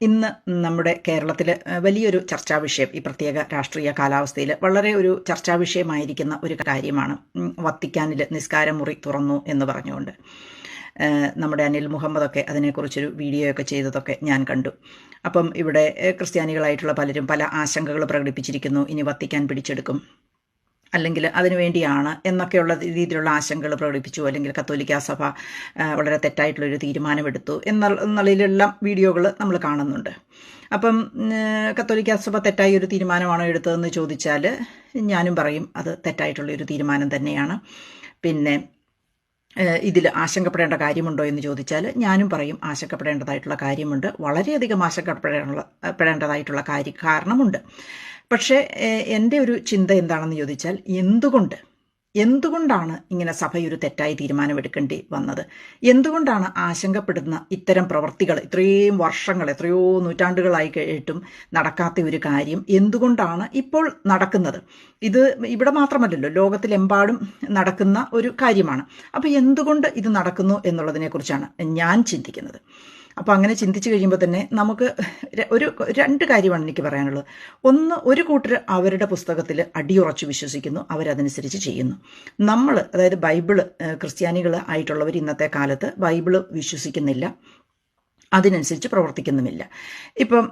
ഇന്ന് നമ്മുടെ കേരളത്തിൽ വലിയൊരു ചർച്ചാ വിഷയം ഈ പ്രത്യേക രാഷ്ട്രീയ കാലാവസ്ഥയിൽ വളരെ ഒരു ചർച്ചാ വിഷയമായിരിക്കുന്ന ഒരു കാര്യമാണ്. വത്തിക്കാനിൽ നിസ്കാരമുറി തുറന്നു എന്ന് പറഞ്ഞുകൊണ്ട്. നമ്മുടെ അനിൽ മുഹമ്മദൊക്കെ അതിനെക്കുറിച്ചൊരു വീഡിയോ ഒക്കെ ചെയ്തതൊക്കെ ഞാൻ കണ്ടു. അപ്പം ഇവിടെ ക്രിസ്ത്യാനികളായിട്ടുള്ള പലരും പല ആശങ്കകൾ പ്രകടിപ്പിച്ചിരിക്കുന്നു. ഇനി വത്തിക്കാൻ പിടിച്ചെടുക്കും. അല്ലെങ്കിൽ അതിനുവേണ്ടിയാണ് എന്നൊക്കെയുള്ള രീതിയിലുള്ള ആശങ്കകൾ പ്രകടിപ്പിച്ചു അല്ലെങ്കിൽ കത്തോലിക്ക സഭ വളരെ തെറ്റായിട്ടുള്ളൊരു തീരുമാനമെടുത്തു എന്നുള്ളതിലെല്ലാം വീഡിയോകൾ നമ്മൾ കാണുന്നുണ്ട്. അപ്പം കത്തോലിക്ക സഭ തെറ്റായ ഒരു തീരുമാനമാണോ എടുത്തതെന്ന് ചോദിച്ചാൽ ഞാനും പറയും അത് തെറ്റായിട്ടുള്ളൊരു തീരുമാനം തന്നെയാണ്. പിന്നെ ഇതിൽ ആശങ്കപ്പെടേണ്ട കാര്യമുണ്ടോ എന്ന് ചോദിച്ചാൽ ഞാനും പറയും ആശങ്കപ്പെടേണ്ടതായിട്ടുള്ള കാര്യമുണ്ട്. വളരെയധികം ആശങ്കപ്പെടേണ്ട പെടേണ്ടതായിട്ടുള്ള കാര്യം കാരണമുണ്ട്. പക്ഷേ എന്റെ ഒരു ചിന്ത എന്താണെന്ന് ചോദിച്ചാൽ എന്തുകൊണ്ട് എന്തുകൊണ്ടാണ് ഇങ്ങനെ സഭയൊരു തെറ്റായ തീരുമാനമെടുക്കേണ്ടി വന്നത്? എന്തുകൊണ്ടാണ് ആശങ്കപ്പെടുന്ന ഇത്തരം പ്രവർത്തികൾ ഇത്രയും വർഷങ്ങൾ എത്രയോ നൂറ്റാണ്ടുകളായി കഴിഞ്ഞിട്ടും നടക്കാത്ത ഒരു കാര്യം എന്തുകൊണ്ടാണ് ഇപ്പോൾ നടക്കുന്നത്? ഇത് ഇവിടെ മാത്രമല്ലല്ലോ ലോകത്തിലെമ്പാടും നടക്കുന്ന ഒരു കാര്യമാണ്. അപ്പോൾ എന്തുകൊണ്ട് ഇത് നടക്കുന്നു എന്നുള്ളതിനെക്കുറിച്ചാണ് ഞാൻ ചിന്തിക്കുന്നത്. അപ്പോൾ അങ്ങനെ ചിന്തിച്ചു കഴിയുമ്പോൾ തന്നെ നമുക്ക് ഒരു രണ്ട് കാര്യമാണ് എനിക്ക് പറയാനുള്ളത്. ഒന്ന് ഒരു കൂട്ടർ അവരുടെ പുസ്തകത്തിൽ അടിയുറച്ച് വിശ്വസിക്കുന്നു അവരതനുസരിച്ച് ചെയ്യുന്നു. നമ്മൾ അതായത് ബൈബിൾ ക്രിസ്ത്യാനികൾ ആയിട്ടുള്ളവർ ഇന്നത്തെ കാലത്ത് ബൈബിൾ വിശ്വസിക്കുന്നില്ല. അതിനനുസരിച്ച് പ്രവർത്തിക്കുന്നുമില്ല. ഇപ്പം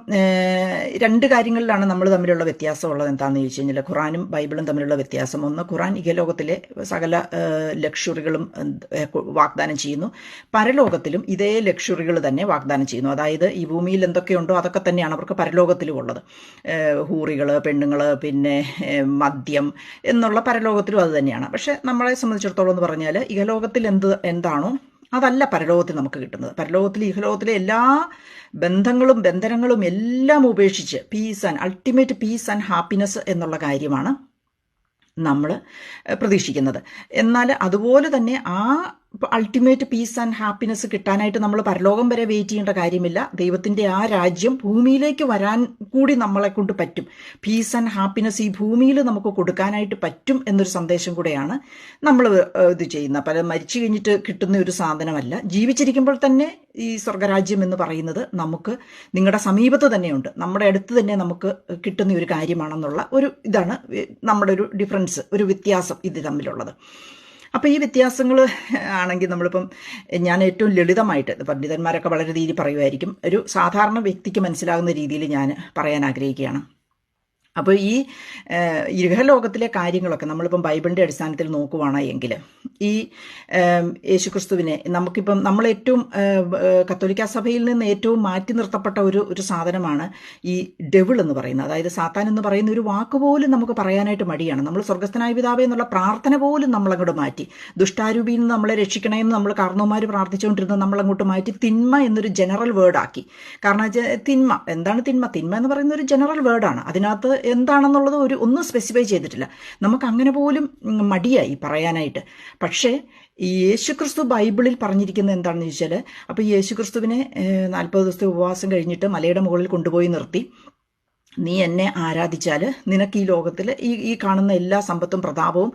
രണ്ട് കാര്യങ്ങളിലാണ് നമ്മൾ തമ്മിലുള്ള വ്യത്യാസം ഉള്ളത് എന്താണെന്ന് ചോദിച്ചു കഴിഞ്ഞാൽ ഖുറാനും ബൈബിളും തമ്മിലുള്ള വ്യത്യാസം. ഒന്ന് ഖുറാൻ ഇഹലോകത്തിലെ സകല ലക്ഷറികളും വാഗ്ദാനം ചെയ്യുന്നു. പരലോകത്തിലും ഇതേ ലക്ഷറികൾ തന്നെ വാഗ്ദാനം ചെയ്യുന്നു. അതായത് ഈ ഭൂമിയിൽ എന്തൊക്കെയുണ്ടോ അതൊക്കെ തന്നെയാണ് അവർക്ക് പരലോകത്തിലും ഉള്ളത് ഹൂറികൾ പെണ്ണുങ്ങൾ പിന്നെ മദ്യം എന്നുള്ള പരലോകത്തിലും അത് തന്നെയാണ്. പക്ഷേ നമ്മളെ സംബന്ധിച്ചിടത്തോളം എന്ന് പറഞ്ഞാൽ ഇഹലോകത്തിൽ എന്ത് എന്താണോ അതല്ല പരലോകത്തിൽ നമുക്ക് കിട്ടുന്നത്. പരലോകത്തിൽ ഇഹലോകത്തിലെ എല്ലാ ബന്ധങ്ങളും ബന്ധനങ്ങളും എല്ലാം ഉപേക്ഷിച്ച് peace and ultimate peace and happiness എന്നുള്ള കാര്യമാണ് നമ്മൾ പ്രതീക്ഷിക്കുന്നത്. എന്നാൽ അതുപോലെ തന്നെ ആ അൾട്ടിമേറ്റ് പീസ് ആൻഡ് ഹാപ്പിനെസ് കിട്ടാനായിട്ട് നമ്മൾ പരലോകം വരെ വെയിറ്റ് ചെയ്യേണ്ട കാര്യമില്ല. ദൈവത്തിന്റെ ആ രാജ്യം ഭൂമിയിലേക്ക് വരാൻ കൂടി നമ്മളെ കൊണ്ട് പറ്റും. പീസ് ആൻഡ് ഹാപ്പിനെസ് ഈ ഭൂമിയിൽ നമുക്ക് കൊടുക്കാനായിട്ട് പറ്റും എന്നൊരു സന്ദേശം കൂടെയാണ് നമ്മൾ ഇത് ചെയ്യുന്നത്. പല മരിച്ചു കഴിഞ്ഞിട്ട് കിട്ടുന്ന ഒരു സാധനമല്ല. ജീവിച്ചിരിക്കുമ്പോൾ തന്നെ ഈ സ്വർഗരാജ്യം എന്ന് പറയുന്നത് നമുക്ക് നിങ്ങളുടെ സമീപത്ത് തന്നെയുണ്ട്. നമ്മുടെ അടുത്ത് തന്നെ നമുക്ക് കിട്ടുന്ന ഒരു കാര്യമാണെന്നുള്ള ഒരു ഇതാണ് നമ്മുടെ ഒരു ഡിഫറൻസ് ഒരു വ്യത്യാസം ഇത് തമ്മിലുള്ളത്. അപ്പോൾ ഈ വ്യത്യാസങ്ങൾ ആണെങ്കിൽ നമ്മളിപ്പം ഞാൻ ഏറ്റവും ലളിതമായിട്ട് പണ്ഡിതന്മാരൊക്കെ വളരെ രീതിയിൽ പറയുമായിരിക്കും ഒരു സാധാരണ വ്യക്തിക്ക് മനസ്സിലാകുന്ന രീതിയിൽ ഞാൻ പറയാൻ ആഗ്രഹിക്കുകയാണ്. അപ്പോൾ ഈ ഗ്രഹലോകത്തിലെ കാര്യങ്ങളൊക്കെ നമ്മളിപ്പം ബൈബിളിന്റെ അടിസ്ഥാനത്തിൽ നോക്കുവാണ് എങ്കിൽ ഈ യേശുക്രിസ്തുവിനെ നമുക്കിപ്പം നമ്മൾ ഏറ്റവും കത്തോലിക്ക സഭയിൽ നിന്ന് ഏറ്റവും മാറ്റി നിർത്തപ്പെട്ട ഒരു ഒരു സാധനമാണ് ഈ ഡെവിൾ എന്ന് പറയുന്നത്. അതായത് സാത്താൻ എന്ന് പറയുന്ന ഒരു വാക്ക് പോലും നമുക്ക് പറയാനായിട്ട് മടിയാണ്. നമ്മൾ സ്വർഗസ്ഥനായ പിതാവ് എന്നുള്ള പ്രാർത്ഥന പോലും നമ്മളങ്ങോട്ട് മാറ്റി. ദുഷ്ടാരൂപിയിൽ നിന്ന് നമ്മളെ രക്ഷിക്കണമെന്ന് നമ്മൾ കാരണവന്മാർ പ്രാർത്ഥിച്ചുകൊണ്ടിരുന്നത് നമ്മളങ്ങോട്ട് മാറ്റി തിന്മ എന്നൊരു ജനറൽ വേർഡാക്കി കാരണം തിന്മ. എന്താണ് തിന്മ? തിന്മ എന്ന് പറയുന്ന ഒരു ജനറൽ വേർഡാണ് അതിനകത്ത് എന്താണെന്നുള്ളത് ഒരു ഒന്നും സ്പെസിഫൈ ചെയ്തിട്ടില്ല. നമുക്ക് അങ്ങനെ പോലും മടിയായി പറയാനായിട്ട്. പക്ഷേ ഈ യേശുക്രിസ്തു ബൈബിളിൽ പറഞ്ഞിരിക്കുന്നത് എന്താണെന്ന് ചോദിച്ചാൽ അപ്പോൾ യേശുക്രിസ്തുവിനെ നാൽപ്പത് ദിവസത്തെ ഉപവാസം കഴിഞ്ഞിട്ട് മലയുടെ മുകളിൽ കൊണ്ടുപോയി നിർത്തി. നീ എന്നെ ആരാധിച്ചാൽ നിനക്ക് ഈ ലോകത്തിൽ ഈ ഈ കാണുന്ന എല്ലാ സമ്പത്തും പ്രതാപവും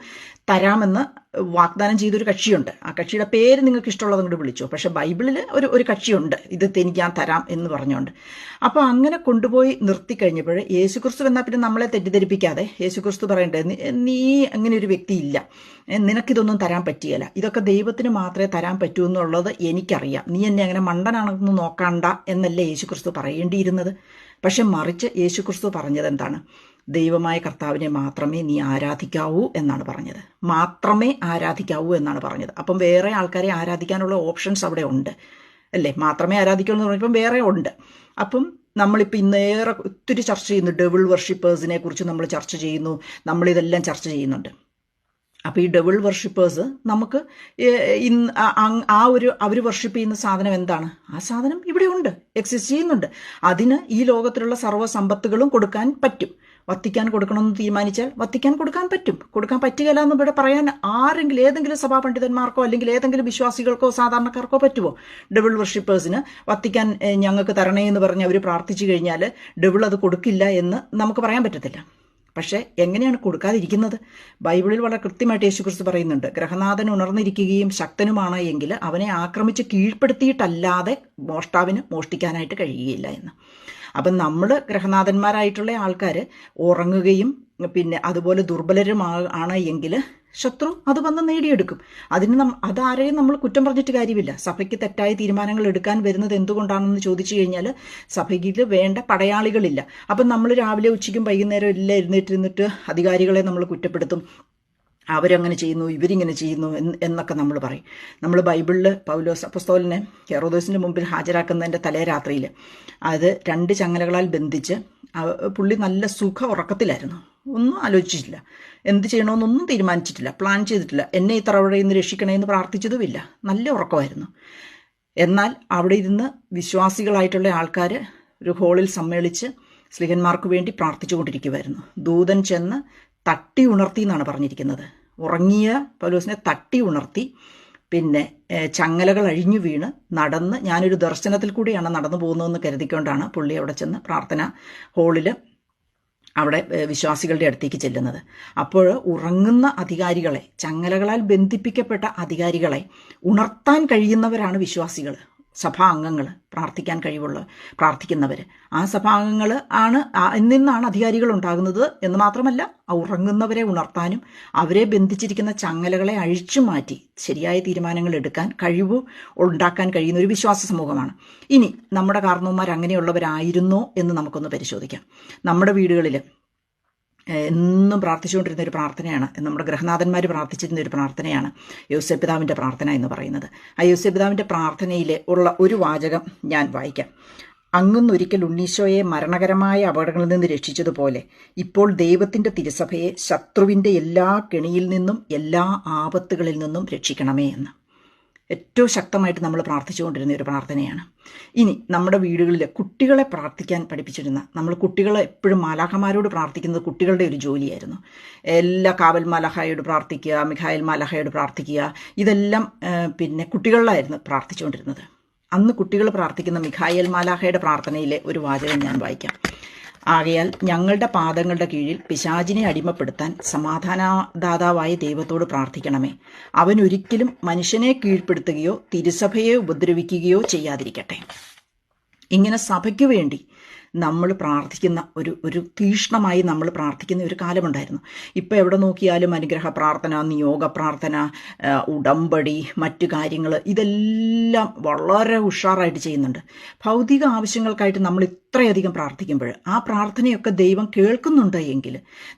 തരാമെന്ന് വാഗ്ദാനം ചെയ്തൊരു കക്ഷിയുണ്ട്. ആ കക്ഷിയുടെ പേര് നിങ്ങൾക്ക് ഇഷ്ടമുള്ളത് അങ്ങോട്ട് വിളിച്ചോ. പക്ഷെ ബൈബിളിൽ ഒരു ഒരു കക്ഷിയുണ്ട്. ഇത് എനിക്ക് ഞാൻ തരാം എന്ന് പറഞ്ഞുകൊണ്ട് അപ്പോൾ അങ്ങനെ കൊണ്ടുപോയി നിർത്തി കഴിഞ്ഞപ്പോൾ യേശുക്രിസ്തു എന്നാൽ പിന്നെ നമ്മളെ തെറ്റിദ്ധരിപ്പിക്കാതെ യേശുക്രിസ്തു പറയണ്ടേ "നീ- അങ്ങനെ ഒരു വ്യക്തി ഇല്ല. ഏ, നിനക്കിതൊന്നും തരാൻ പറ്റിയല്ല. ഇതൊക്കെ ദൈവത്തിന് മാത്രമേ തരാൻ പറ്റൂ എന്നുള്ളത് എനിക്കറിയാം. നീ എന്നെ അങ്ങനെ മണ്ടനാണെന്ന് നോക്കണ്ട എന്നല്ലേ യേശുക്രിസ്തു പറയേണ്ടിയിരുന്നത്? പക്ഷെ മറിച്ച് യേശുക്രിസ്തു പറഞ്ഞത് എന്താണ് ദൈവമായ കർത്താവിനെ മാത്രമേ നീ ആരാധിക്കാവൂ എന്നാണ് പറഞ്ഞത്. മാത്രമേ ആരാധിക്കാവൂ എന്നാണ് പറഞ്ഞത്. അപ്പം വേറെ ആൾക്കാരെ ആരാധിക്കാനുള്ള ഓപ്ഷൻസ് അവിടെ ഉണ്ട്. അല്ലേ? മാത്രമേ ആരാധിക്കൂ എന്ന് പറഞ്ഞപ്പം വേറെ ഉണ്ട്. അപ്പം നമ്മളിപ്പോൾ ഇന്നേറെ ഒത്തിരി ചർച്ച ചെയ്യുന്നു. ഡബിൾ വർഷിപ്പേഴ്സിനെ കുറിച്ച് നമ്മൾ ചർച്ച ചെയ്യുന്നു. നമ്മളിതെല്ലാം ചർച്ച ചെയ്യുന്നുണ്ട്. അപ്പോൾ ഈ ഡബിൾ വർഷിപ്പേഴ്സ് നമുക്ക് ഇന്ന് ആ- ഒരു അവർ വർഷിപ്പ് ചെയ്യുന്ന സാധനം എന്താണ്? ആ സാധനം ഇവിടെ ഉണ്ട് എക്സിസ്റ്റ് ചെയ്യുന്നുണ്ട്. അതിന് ഈ ലോകത്തിലുള്ള സർവ സമ്പത്തുകളും കൊടുക്കാൻ പറ്റും. വത്തിക്കാൻ കൊടുക്കണമെന്ന് തീരുമാനിച്ചാൽ വത്തിക്കാൻ കൊടുക്കാൻ പറ്റും. കൊടുക്കാൻ പറ്റുകയില്ല എന്ന് ഇവിടെ പറയാൻ ആരെങ്കിലും ഏതെങ്കിലും സഭാ പണ്ഡിതന്മാർക്കോ അല്ലെങ്കിൽ ഏതെങ്കിലും വിശ്വാസികൾക്കോ സാധാരണക്കാർക്കോ പറ്റുമോ? ഡബിൾ വർഷിപ്പേഴ്സിന് വത്തിക്കാൻ ഞങ്ങൾക്ക് തരണേ എന്ന് പറഞ്ഞ് അവർ പ്രാർത്ഥിച്ചു കഴിഞ്ഞാൽ ഡബിൾ അത് കൊടുക്കില്ല എന്ന് നമുക്ക് പറയാൻ പറ്റത്തില്ല. പക്ഷേ എങ്ങനെയാണ് കൊടുക്കാതിരിക്കുന്നത്? ബൈബിളിൽ വളരെ കൃത്യമായിട്ട് യേശുക്രിസ്തു പറയുന്നുണ്ട് ഗ്രഹനാഥൻ ഉണർന്നിരിക്കുകയും ശക്തനുമാണ് എങ്കിൽ അവനെ ആക്രമിച്ച് കീഴ്പ്പെടുത്തിയിട്ടല്ലാതെ മോഷ്ടാവിന് മോഷ്ടിക്കാനായിട്ട് കഴിയുകയില്ല എന്ന്. അപ്പം നമ്മൾ ഗ്രഹനാഥന്മാരായിട്ടുള്ള ആൾക്കാർ ഉറങ്ങുകയും പിന്നെ അതുപോലെ ദുർബലരും ആണ് എങ്കിൽ ശത്രു അത് വന്ന് നേടിയെടുക്കും. അതിന് നം അതാരെയും നമ്മൾ കുറ്റം പറഞ്ഞിട്ട് കാര്യമില്ല. സഭയ്ക്ക് തെറ്റായ തീരുമാനങ്ങൾ എടുക്കാൻ വരുന്നത് എന്തുകൊണ്ടാണെന്ന് ചോദിച്ചു കഴിഞ്ഞാൽ സഭയ്ക്ക് വേണ്ട പടയാളികളില്ല. അപ്പം നമ്മൾ രാവിലെ ഉച്ചയ്ക്കും വൈകുന്നേരം എല്ലാം എഴുന്നേറ്റിരുന്നിട്ട് അധികാരികളെ നമ്മൾ കുറ്റപ്പെടുത്തും. അവരങ്ങനെ ചെയ്യുന്നു ഇവരിങ്ങനെ ചെയ്യുന്നു എന്നൊക്കെ നമ്മൾ പറയും. നമ്മൾ ബൈബിളിൽ പൗലോസ് അപ്പസ്തോലിനെ ഹെറോദോസിന്റെ മുമ്പിൽ ഹാജരാക്കുന്നതിന്റെ തലേ രാത്രിയിൽ അത് രണ്ട് ചങ്ങലകളാൽ ബന്ധിച്ച് പുള്ളി നല്ല സുഖ ഉറക്കത്തിലായിരുന്നു. ഒന്നും ആലോചിച്ചിട്ടില്ല. എന്ത് ചെയ്യണമെന്നൊന്നും തീരുമാനിച്ചിട്ടില്ല. പ്ലാൻ ചെയ്തിട്ടില്ല. എന്നെ ഈ തറവഴയിൽ നിന്ന് രക്ഷിക്കണേ എന്ന് പ്രാർത്ഥിച്ചതുമില്ല. നല്ല ഉറക്കമായിരുന്നു. എന്നാൽ അവിടെ ഇരുന്ന് വിശ്വാസികളായിട്ടുള്ള ആൾക്കാർ ഒരു ഹോളിൽ സമ്മേളിച്ച് സ്ലിഹന്മാർക്ക് വേണ്ടി പ്രാർത്ഥിച്ചുകൊണ്ടിരിക്കുമായിരുന്നു ദൂതൻ ചെന്ന് തട്ടി ഉണർത്തി എന്നാണ് പറഞ്ഞിരിക്കുന്നത്. ഉറങ്ങിയ പൗലോസിനെ തട്ടി ഉണർത്തി. പിന്നെ ചങ്ങലകൾ അഴിഞ്ഞു വീണ് നടന്ന് ഞാനൊരു ദർശനത്തിൽ കൂടിയാണ് നടന്നു പോകുന്നതെന്ന് കരുതിക്കൊണ്ടാണ് പുള്ളി അവിടെ ചെന്ന് പ്രാർത്ഥന ഹാളിൽ അവിടെ വിശ്വാസികളുടെ അടുത്തേക്ക് ചെല്ലുന്നത്. അപ്പോൾ ഉറങ്ങുന്ന അധികാരികളെ ചങ്ങലകളാൽ ബന്ധിപ്പിക്കപ്പെട്ട അധികാരികളെ ഉണർത്താൻ കഴിയുന്നവരാണ് വിശ്വാസികൾ സഭാംഗങ്ങൾ പ്രാർത്ഥിക്കാൻ കഴിവുള്ള പ്രാർത്ഥിക്കുന്നവർ ആ സഭാംഗങ്ങൾ ആണ് നിന്നാണ് അധികാരികൾ ഉണ്ടാകുന്നത് എന്ന് മാത്രമല്ല ഉറങ്ങുന്നവരെ ഉണർത്താനും അവരെ ബന്ധിച്ചിരിക്കുന്ന ചങ്ങലകളെ അഴിച്ചു മാറ്റി ശരിയായ തീരുമാനങ്ങൾ എടുക്കാൻ കഴിവ് ഉണ്ടാക്കാൻ കഴിയുന്ന ഒരു വിശ്വാസ സമൂഹമാണ്. ഇനി നമ്മുടെ കാരണവന്മാർ അങ്ങനെയുള്ളവരായിരുന്നോ എന്ന് നമുക്കൊന്ന് പരിശോധിക്കാം. നമ്മുടെ വീടുകളിൽ എന്നും പ്രാർത്ഥിച്ചുകൊണ്ടിരുന്ന ഒരു പ്രാർത്ഥനയാണ്. നമ്മുടെ ഗ്രഹനാഥന്മാർ പ്രാർത്ഥിച്ചിരുന്ന ഒരു പ്രാർത്ഥനയാണ്. യോസപിതാവിന്റെ പ്രാർത്ഥന എന്ന് പറയുന്നത്. ആ യോസപിതാവിന്റെ പ്രാർത്ഥനയിലെ ഉള്ള ഒരു വാചകം ഞാൻ വായിക്കാം. അങ്ങുന്നൊരിക്കൽ ഉണ്ണീശോയെ മരണകരമായ അപകടങ്ങളിൽ നിന്ന് രക്ഷിച്ചതുപോലെ ഇപ്പോൾ ദൈവത്തിന്റെ തിരുസഭയെ ശത്രുവിന്റെ എല്ലാ കെണിയിൽ നിന്നും എല്ലാ ആപത്തുകളിൽ നിന്നും രക്ഷിക്കണമേ എന്ന്. ഏറ്റവും ശക്തമായിട്ട് നമ്മൾ പ്രാർത്ഥിച്ചുകൊണ്ടിരുന്ന ഒരു പ്രാർത്ഥനയാണ്. ഇനി നമ്മുടെ വീടുകളിൽ കുട്ടികളെ പ്രാർത്ഥിക്കാൻ പഠിപ്പിച്ചിരുന്ന നമ്മൾ കുട്ടികളെ എപ്പോഴും മാലാഹമാരോട് പ്രാർത്ഥിക്കുന്നത് കുട്ടികളുടെ ഒരു ജോലിയായിരുന്നു. എല്ലാ കാവൽ മാലാഹയോട് പ്രാർത്ഥിക്കുക മിഖായൽ മാലാഹയോട് പ്രാർത്ഥിക്കുക ഇതെല്ലാം പിന്നെ കുട്ടികളിലായിരുന്നു പ്രാർത്ഥിച്ചുകൊണ്ടിരുന്നത്. അന്ന് കുട്ടികൾ പ്രാർത്ഥിക്കുന്ന മിഖായൽ മാലാഹയുടെ പ്രാർത്ഥനയിലെ ഒരു വാചകം ഞാൻ വായിക്കാം. ആകയാൽ ഞങ്ങളുടെ പാദങ്ങളുടെ കീഴിൽ പിശാചിനെ അടിമപ്പെടുത്താൻ സമാധാനദാതാവായ ദൈവത്തോട് പ്രാർത്ഥിക്കണമേ. അവൻ ഒരിക്കലും മനുഷ്യനെ കീഴ്പ്പെടുത്തുകയോ തിരുസഭയെ ഉപദ്രവിക്കുകയോ ചെയ്യാതിരിക്കട്ടെ. ഇങ്ങനെ സഭയ്ക്ക് വേണ്ടി നമ്മൾ പ്രാർത്ഥിക്കുന്ന ഒരു ഒരു തീഷ്ണമായി നമ്മൾ പ്രാർത്ഥിക്കുന്ന ഒരു കാലമുണ്ടായിരുന്നു. ഇപ്പോൾ എവിടെ നോക്കിയാലും അനുഗ്രഹ പ്രാർത്ഥന നിയോഗ പ്രാർത്ഥന ഉടമ്പടി മറ്റു കാര്യങ്ങൾ ഇതെല്ലാം വളരെ ഉഷാറായിട്ട് ചെയ്യുന്നുണ്ട്. ഭൗതിക ആവശ്യങ്ങൾക്കായിട്ട് നമ്മൾ ഇത്രയധികം പ്രാർത്ഥിക്കുമ്പോൾ ആ പ്രാർത്ഥനയൊക്കെ ദൈവം കേൾക്കുന്നുണ്ട് എങ്കിൽ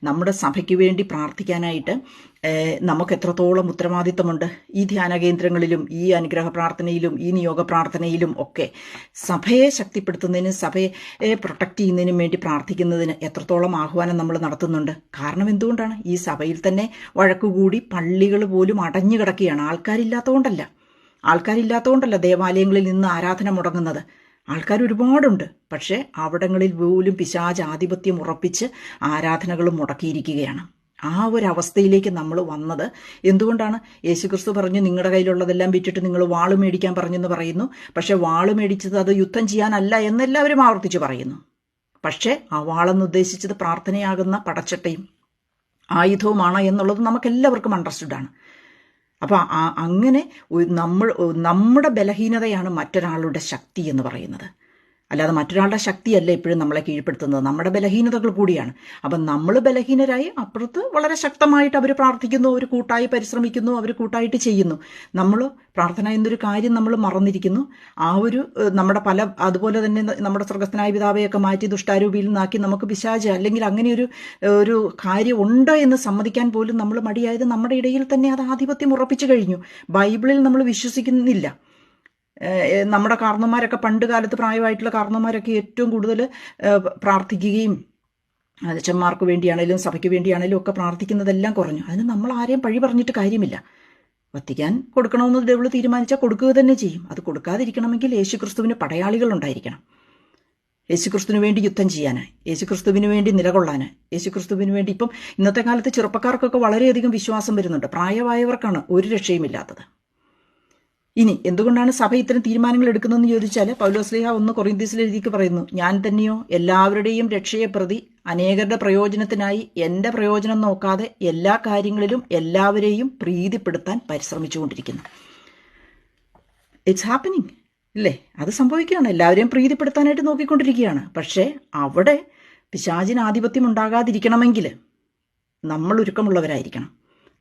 നമ്മുടെ സഭയ്ക്ക് വേണ്ടി പ്രാർത്ഥിക്കാനായിട്ട് നമുക്ക് എത്രത്തോളം ഉത്തരവാദിത്തമുണ്ട്. ഈ ധ്യാന കേന്ദ്രങ്ങളിലും ഈ അനുഗ്രഹ പ്രാർത്ഥനയിലും ഈ നിയോഗ പ്രാർത്ഥനയിലും ഒക്കെ സഭയെ ശക്തിപ്പെടുത്തുന്നതിന് സഭയെ പ്രൊട്ടക്റ്റ് ചെയ്യുന്നതിനും വേണ്ടി പ്രാർത്ഥിക്കുന്നതിന് എത്രത്തോളം ആഹ്വാനം നമ്മൾ നടത്തുന്നുണ്ട്. കാരണം എന്തുകൊണ്ടാണ്? ഈ സഭയിൽ തന്നെ വഴക്കുകൂടി പള്ളികൾ പോലും അടഞ്ഞു കിടക്കുകയാണ് ആൾക്കാരില്ലാത്തതുകൊണ്ടല്ല. ആൾക്കാരില്ലാത്തതുകൊണ്ടല്ല ദേവാലയങ്ങളിൽ നിന്ന് ആരാധന മുടങ്ങുന്നത്. ആൾക്കാർ ഒരുപാടുണ്ട് പക്ഷേ അവിടങ്ങളിൽ പോലും പിശാജ് ആധിപത്യം ഉറപ്പിച്ച് ആരാധനകളും മുടക്കിയിരിക്കുകയാണ്. ആ ഒരു അവസ്ഥയിലേക്ക് നമ്മൾ വന്നത് എന്തുകൊണ്ടാണ്? യേശുക്രിസ്തു പറഞ്ഞു നിങ്ങളുടെ കയ്യിലുള്ളതെല്ലാം വിറ്റിട്ട് നിങ്ങൾ വാൾ മേടിക്കാൻ പറഞ്ഞെന്ന് പറയുന്നു. പക്ഷേ വാൾ മേടിച്ചത് അത് യുദ്ധം ചെയ്യാനല്ല എന്നെല്ലാവരും ആവർത്തിച്ച് പറയുന്നു. പക്ഷേ ആ വാളെന്ന് ഉദ്ദേശിച്ചത് പ്രാർത്ഥനയാകുന്ന പടച്ചട്ടയും ആയുധവുമാണ് എന്നുള്ളത് നമുക്കെല്ലാവർക്കും അണ്ടർസ്റ്റുഡാണ് അപ്പോൾ അങ്ങനെ നമ്മൾ നമ്മുടെ ബലഹീനതയാണ് മറ്റൊരാളുടെ ശക്തി എന്ന് പറയുന്നത്. അല്ലാതെ മറ്റൊരാളുടെ ശക്തിയല്ല ഇപ്പോഴും നമ്മളെ കീഴ്പ്പെടുത്തുന്നത്. നമ്മുടെ ബലഹീനതകൾ കൂടിയാണ്. അപ്പം നമ്മൾ ബലഹീനരായി അപ്പുറത്ത് വളരെ ശക്തമായിട്ട് അവർ പ്രാർത്ഥിക്കുന്നു അവർ കൂട്ടായി പരിശ്രമിക്കുന്നു അവർ കൂട്ടായിട്ട് ചെയ്യുന്നു. നമ്മൾ പ്രാർത്ഥന എന്നൊരു കാര്യം നമ്മൾ മറന്നിരിക്കുന്നു. ആ ഒരു നമ്മുടെ പല അതുപോലെ തന്നെ നമ്മുടെ സ്വർഗസ്ഥനായ പിതാവെയൊക്കെ മാറ്റി ദുഷ്ടാരൂപിയിൽ നിന്നാക്കി നമുക്ക് പിശാച് അല്ലെങ്കിൽ അങ്ങനെ ഒരു ഒരു കാര്യം ഉണ്ട് എന്ന് സമ്മതിക്കാൻ പോലും നമ്മൾ മടിയായത് നമ്മുടെ ഇടയിൽ തന്നെ അത് ആധിപത്യം ഉറപ്പിച്ചു കഴിഞ്ഞു. ബൈബിളിൽ നമ്മൾ വിശ്വസിക്കുന്നില്ല. നമ്മുടെ കാർന്നമാരൊക്കെ പണ്ട് കാലത്ത് പ്രായമായിട്ടുള്ള കാർന്നമാരൊക്കെ ഏറ്റവും കൂടുതൽ പ്രാർത്ഥിക്കുകയും അച്ഛന്മാർക്ക് വേണ്ടിയാണേലും സഭയ്ക്ക് വേണ്ടിയാണേലും ഒക്കെ പ്രാർത്ഥിക്കുന്നതെല്ലാം കുറഞ്ഞു. അതിന് നമ്മൾ ആരെയും പഴി പറഞ്ഞിട്ട് കാര്യമില്ല. വത്തിക്കാൻ കൊടുക്കണമെന്ന് ഡെവിൾ തീരുമാനിച്ചാൽ കൊടുക്കുക തന്നെ ചെയ്യും. അത് കൊടുക്കാതിരിക്കണമെങ്കിൽ യേശുക്രിസ്തുവിന് പടയാളികൾ ഉണ്ടായിരിക്കണം. യേശുക്രിസ്തുവിന് വേണ്ടി യുദ്ധം ചെയ്യാനായി യേശുക്രിസ്തുവിന് വേണ്ടി നിലകൊള്ളാനായി യേശുക്രിസ്തുവിന് വേണ്ടി ഇപ്പം ഇന്നത്തെ കാലത്ത് ചെറുപ്പക്കാർക്കൊക്കെ വളരെയധികം വിശ്വാസം വരുന്നുണ്ട്. പ്രായമായവർക്കാണ് ഒരു രക്ഷയുമില്ലാത്തത്. ഇനി എന്തുകൊണ്ടാണ് സഭ ഇത്തരം തീരുമാനങ്ങൾ എടുക്കുന്നതെന്ന് ചോദിച്ചാൽ പൗലോസ്ലിഹ ഒന്ന് കൊറിന്തീസിൽ എഴുതിക്ക് പറയുന്നു ഞാൻ തന്നെയോ എല്ലാവരുടെയും രക്ഷയെ പ്രതി അനേകരുടെ പ്രയോജനത്തിനായി എന്റെ പ്രയോജനം നോക്കാതെ എല്ലാ കാര്യങ്ങളിലും എല്ലാവരെയും പ്രീതിപ്പെടുത്താൻ പരിശ്രമിച്ചുകൊണ്ടിരിക്കുന്നു. ഇറ്റ്സ് ഹാപ്പനിങ് ഇല്ലേ? അത് സംഭവിക്കുകയാണ്. എല്ലാവരെയും പ്രീതിപ്പെടുത്താനായിട്ട് നോക്കിക്കൊണ്ടിരിക്കുകയാണ്. പക്ഷേ അവിടെ പിശാചിന് ആധിപത്യം ഉണ്ടാകാതിരിക്കണമെങ്കിൽ നമ്മൾ ഒരുക്കമുള്ളവരായിരിക്കണം.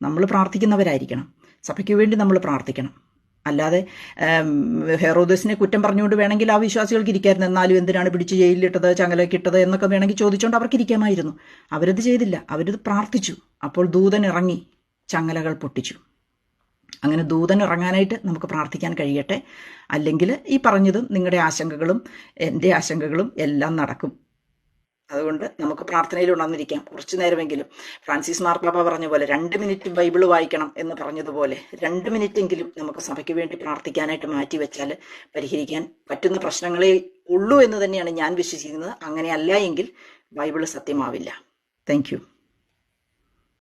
നമ്മൾ പ്രാർത്ഥിക്കുന്നവരായിരിക്കണം. സഭയ്ക്ക് വേണ്ടി നമ്മൾ പ്രാർത്ഥിക്കണം. അല്ലാതെ ഹെറോദസിനെ കുറ്റം പറഞ്ഞുകൊണ്ട് വേണമെങ്കിൽ ആ വിശ്വാസികൾക്ക് ഇരിക്കായിരുന്നു. എന്നാലും എന്തിനാണ് പിടിച്ച് ജയിലിലിട്ടത് ചങ്ങലക്കിട്ടത് എന്നൊക്കെ വേണമെങ്കിൽ ചോദിച്ചുകൊണ്ട് അവർക്ക് ഇരിക്കാമായിരുന്നു. അവരത് ചെയ്തില്ല. അവരത് പ്രാർത്ഥിച്ചു. അപ്പോൾ ദൂതൻ ഇറങ്ങി. ചങ്ങലകൾ പൊട്ടിച്ചു. അങ്ങനെ ദൂതൻ ഇറങ്ങാനായിട്ട് നമുക്ക് പ്രാർത്ഥിക്കാൻ കഴിയട്ടെ. അല്ലെങ്കിൽ ഈ പറഞ്ഞതും നിങ്ങളുടെ ആശങ്കകളും എന്റെ ആശങ്കകളും എല്ലാം നടക്കും. അതുകൊണ്ട് നമുക്ക് പ്രാർത്ഥനയിൽ ഉണർന്നിരിക്കാം. കുറച്ചു നേരമെങ്കിലും. ഫ്രാൻസിസ് മാർപ്പാപ്പ പറഞ്ഞ പോലെ രണ്ട് മിനിറ്റ് ബൈബിൾ വായിക്കണം എന്ന് പറഞ്ഞതുപോലെ രണ്ട് മിനിറ്റെങ്കിലും നമുക്ക് സഭയ്ക്ക് വേണ്ടി പ്രാർത്ഥിക്കാനായിട്ട് മാറ്റി വെച്ചാൽ പരിഹരിക്കാൻ പറ്റുന്ന പ്രശ്നങ്ങളെ ഉള്ളൂ എന്ന് തന്നെയാണ് ഞാൻ വിശ്വസിക്കുന്നത്. അങ്ങനെയല്ല എങ്കിൽ ബൈബിൾ സത്യമാവില്ല. താങ്ക്